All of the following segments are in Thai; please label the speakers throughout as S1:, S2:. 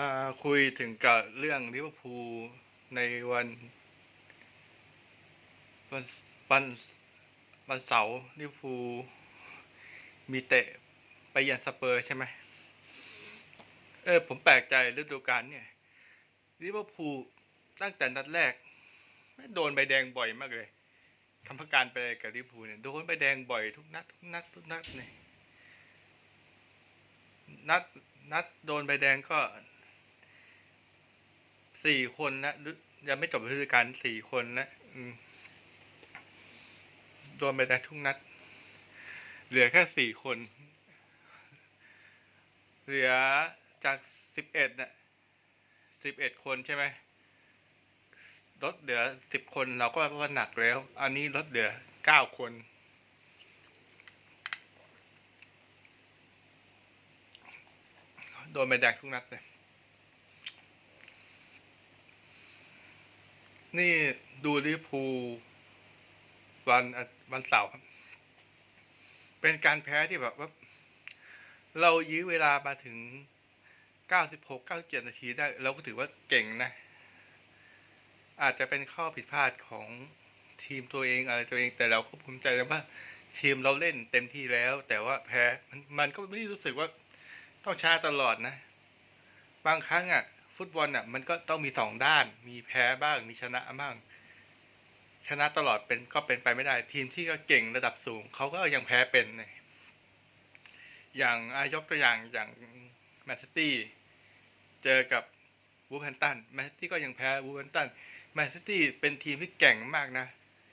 S1: มาคุยถึงกับเรื่องลิเวอร์พูลในวันวันวันวันเสาร์ลิเวอร์พูลมีเตะไปยือนสเปอร์ใช่ไหมเออ ผมแปลกใจฤดูกาลเนี่ยลิเวอร์พูลตั้งแต่นัดแรกไม่โดนใบแดงบ่อยมากเลยคำพการไปกับลิเวอร์พูลเนี่ยโดนใบแดงบ่อยทุกนัดทุกนัดทุกนัดเนี่ยนัดนัดโดนใบแดงก็ สี่คนนะยังไม่จบฤดูกาลสี่คนนะโดนใบแดงทุกนัด เหลือแค่สี่คน เหลือจากสิบเอ็ดนะสิบเอ็ดคนใช่ไหมลดเหลือสิบคนเราก็ว่าหนักแล้ว อันนี้ลดเหลือเก้าคน โดนใบแดงทุกนัดเลย นี่ดูลิพูวันวันเสาร์ครับ เป็นการแพ้ที่แบบว่า เรายื้อเวลามาถึง96 97นาทีได้ เราก็ถือว่าเก่งนะ อาจจะเป็นข้อผิดพลาดของทีมตัวเองอะไรตัวเอง แต่เราก็ภูมิใจนะว่าทีมเราเล่นเต็มที่แล้ว แต่ว่าแพ้มันมันก็ไม่ได้รู้สึกว่าต้องชนะตลอดนะ บางครั้งอะ ฟุตบอลอะมันก็ต้องมีสองด้าน มีแพ้บ้าง มีชนะบ้าง ชนะตลอดเป็นก็เป็นไปไม่ได้ ทีมที่ก็เก่งระดับสูงเขาก็ยังแพ้เป็นเนี่ยอย่างอายกตัวอย่างอย่างแมนซิตี้เจอกับวูแฮมตันแมนซิตี้ก็ยังแพ้วูแฮมตันแมนซิตี้เป็นทีมที่เก่งมากนะ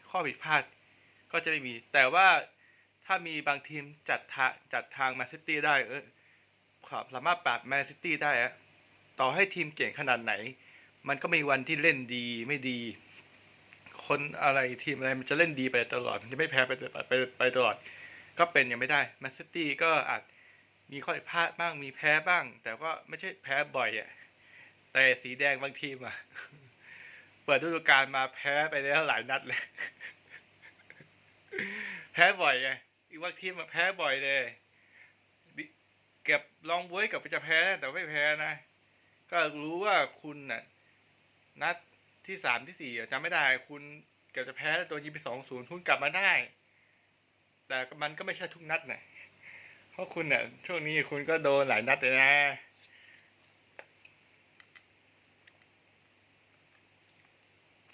S1: ข้อผิดพลาดก็จะไม่มี แต่ว่าถ้ามีบางทีมจัดทางจัดทางแมนซิตี้ได้เออความสามารถปราบแมนซิตี้ได้อะ ต่อให้ทีมเก่งขนาดไหน มันก็มีวันที่เล่นดีไม่ดี คนอะไรทีมอะไรมันจะเล่นดีไปตลอด มันจะไม่แพ้ไปไปไปไปตลอด ก็เป็นยังไม่ได้แมนซิตี้ก็อาจมีข้อผิดพลาดบ้างมีแพ้บ้าง แต่ก็ไม่ใช่แพ้บ่อยอะแต่สีแดงบางทีมอะเปิดฤดูกาลมาแพ้ไปแล้วหลายนัดเลยแพ้บ่อยไงอีกบางทีมมาแพ้บ่อยเลยเก็บลองบวยกับจะแพ้แต่ไม่แพ้นะ ก็รู้ว่าคุณน่ะ นัดที่สามที่สี่จำไม่ได้ คุณเกือบจะแพ้แล้วตัวยิงไปสองศูนย์คุณกลับมาได้ แต่มันก็ไม่ใช่ทุกนัดนะเพราะคุณเนี่ยช่วงนี้คุณก็โดนหลายนัดเลยนะ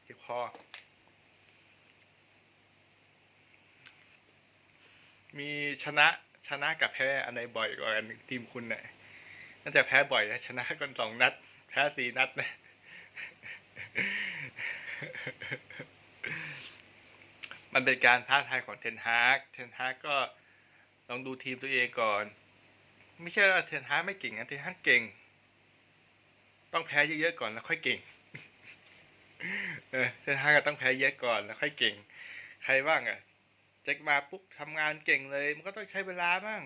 S1: เจ็บคอมีชนะชนะกับแพ้อันไหนบ่อยกว่ากันทีมคุณเนี่ย น่าจะแพ้บ่อยนะชนะกันสองนัด แพ้สี่นัดนะ มันเป็นการท้าทายของเทนฮากเทนฮากก็ลองดูทีมตัวเองก่อน ไม่ใช่ว่าเทนฮากไม่เก่งนะเทนฮากเก่ง ต้องแพ้เยอะๆก่อนแล้วค่อยเก่งเทนฮากก็ต้องแพ้เยอะก่อนแล้วค่อยเก่ง ใครบ้างอะเจ็คมาปุ๊บทำงานเก่งเลย มันก็ต้องใช้เวลาบ้าง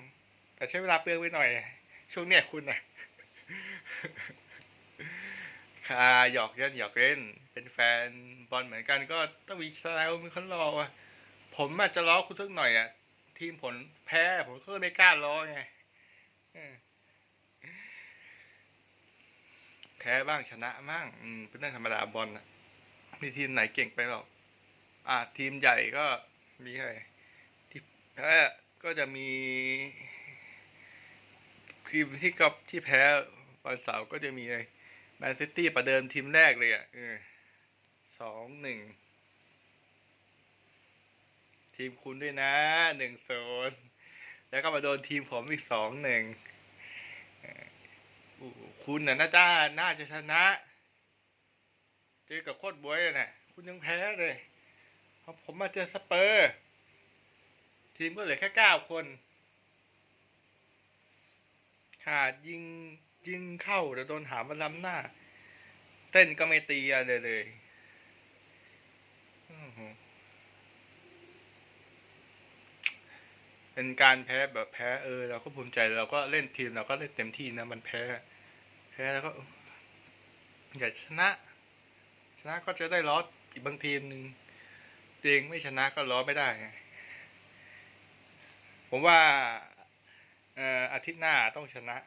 S1: แต่ใช้เวลาเปลืองไปหน่อย ช่วงเนี้ยคุณอะค่ะหยอกเล่นหยอกเล่น เป็นแฟนบอลเหมือนกันก็ต้องมีแซวมีคนรอว่ะผมอาจจะล้อคุณสักหน่อยอะ ทีมผลแพ้ ผมก็ไม่กล้าล้อไงแพ้บ้างชนะบ้างอืมเป็นเรื่องธรรมดาบอลอะมีทีมไหนเก่งไปหรอกอ่าทีมใหญ่ก็มีใครที่แพ้ก็จะมี ทีมที่กับที่แพ้วันเสาร์ก็จะมีแมนซิตี้ประเดิมทีมแรกเลยอะสองหนึ่งทีมคุณด้วยนะหนึ่งโซนแล้วก็มาโดนทีมผมอีกสองหนึ่งคุณน่ะน่าจะน่าจะชนะ เจอกับโคตรบวยน่ะ คุณยังแพ้เลยเพราะผมมาเจอสเปอร์ ทีมก็เหลือแค่เก้าคน ขาดยิงยิงเข้าแต่โดนหามาล้ำหน้า เต้นก็ไม่ตีอะไรเลยเป็นการแพ้แบบแพ้เออเราก็ภูมิใจเราก็เล่นทีมเราก็เล่นเต็มที่นะมันแพ้ แพ้แล้วก็อยากชนะ ชนะก็จะได้ล้ออีกบางทีมหนึ่งจริงไม่ชนะก็ล้อไม่ได้ไงผมว่า เอ่ออาทิตย์หน้าต้องชนะ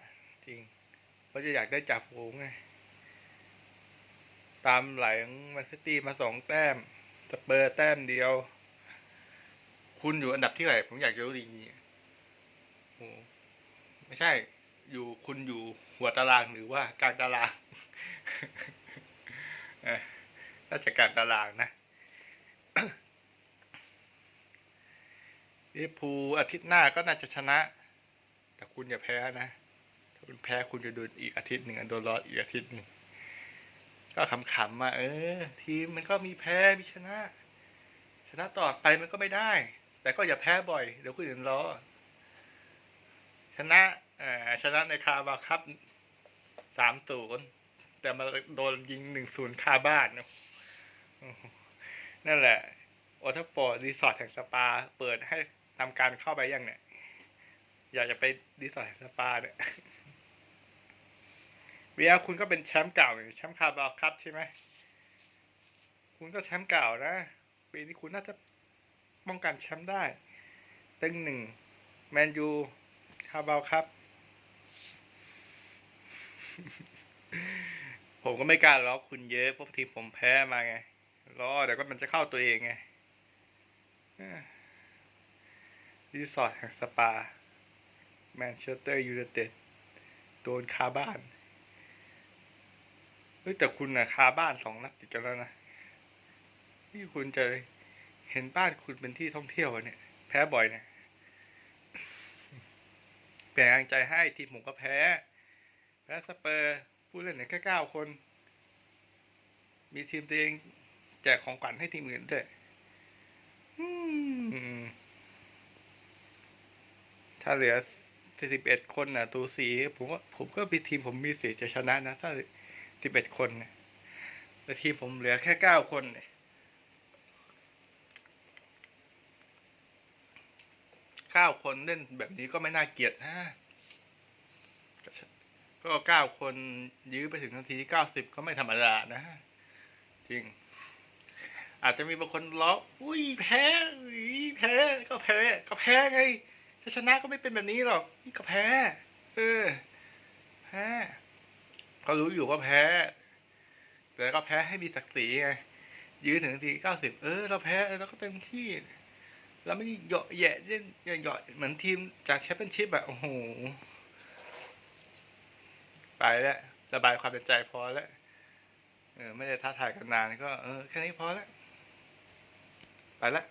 S1: จริงเพราะจะอยากได้จ่าฝูงไง ตามหลังมนซิตี้มาสองแต้มสเปอร์แต้มเดียว คุณอยู่อันดับที่ไหนผมอยากจะรู้ดีโอ้ไม่ใช่ อยู่คุณอยู่หัวตารางหรือว่ากลางตารางน่าจะกลางตารางนะลิเวอร์พูลอาทิตย์หน้าก็น่าจะชนะ แต่คุณอย่าแพ้นะ ถ้าคุณแพ้คุณจะโดนอีกอาทิตย์หนึ่งโดนรออีกอาทิตย์หนึ่งก็ขำๆมาเออ ทีมมันก็มีแพ้มีชนะ ชนะต่อไปมันก็ไม่ได้ แต่ก็อย่าแพ้บ่อยเดี๋ยวคนอื่นล้อชนะอชนะในคาบาครับสามศูนย์แต่มาโดนยิงหนึ่งศูนย์คาบ้านนั่นแหละโอทัฟฟอร์ดรีสอร์ทแห่งสปา เปิดให้ทำการเข้าไปยังเนี่ย อยากจะไปรีสอร์สปาเนี่ยเวียคุณก็เป็นแชมป์เก่านี่แชมป์คาร์บาวครับใช่ไหม คุณก็แชมป์เก่านะปีนี้คุณน่าจะป้องกันแชมป์ได้ ตึงหนึ่งแมนยูคาร์บาวครับ ผมก็ไม่กล้าล้อคุณเยอะเพราะทีมผมแพ้มาไงล้อเดี๋ยวก็มันจะเข้าตัวเองไงรีสอร์ทแห่งสปา แมนเชสเตอร์ยูไนเต็ดโดนคาบ้านเฮ้ยแต่คุณนะคาบ้านสองนัดติดกันแล้วนะนี่คุณจะเห็นบ้านคุณเป็นที่ท่องเที่ยวอะเนี่ย แพ้บ่อยเนี่ยแบ่งกำลังใจให้ทีมผมก็แพ้ แพ้สเปอร์ผู้เล่นเนี่ยแค่เก้าคน มีทีมตัวเองแจกของขวัญให้ทีมอื่นด้วยอืมถ้าเหลือ สิบเอ็ดคนน่ะตูสีผมว่าผมก็มีทีมผมมีสิทธิ์จะชนะนะถ้าสิบเอ็ดคนนี่ยแต่ทีมผมเหลือแค่เก้าคนเนี่ยก้าคนเล่นแบบนี้ก็ไม่น่าเกลียดนะก็เก้าคนยื้อไปถึงนาทีที่เก้าสิบก็ไม่ธรรมดานะ จริง อาจจะมีบางคนล้อ อุ้ยแพ้อุ้ยแพ้ ก็แพ้ ก็แพ้ไง ถ้าชนะก็ไม่เป็นแบบนี้หรอก นี่ก็แพ้ เออ แพ้ก็รู้อยู่ว่าแพ้ แต่ก็แพ้ให้มีศักดิ์ศรีไง ยื้อถึงทีเก้าสิบ เออ เราแพ้เราก็เต็มที่ เราไม่เหยาะแยะเล่นเหยาะเหมือนทีมจากแชมเปี้ยนชิพอะโอ้โห ไปแล้ว ระบายความเป็นใจพอแล้ว เออ ไม่ได้ท้าทายกันนานก็ เออ แค่นี้พอแล้ว ไปแล้ว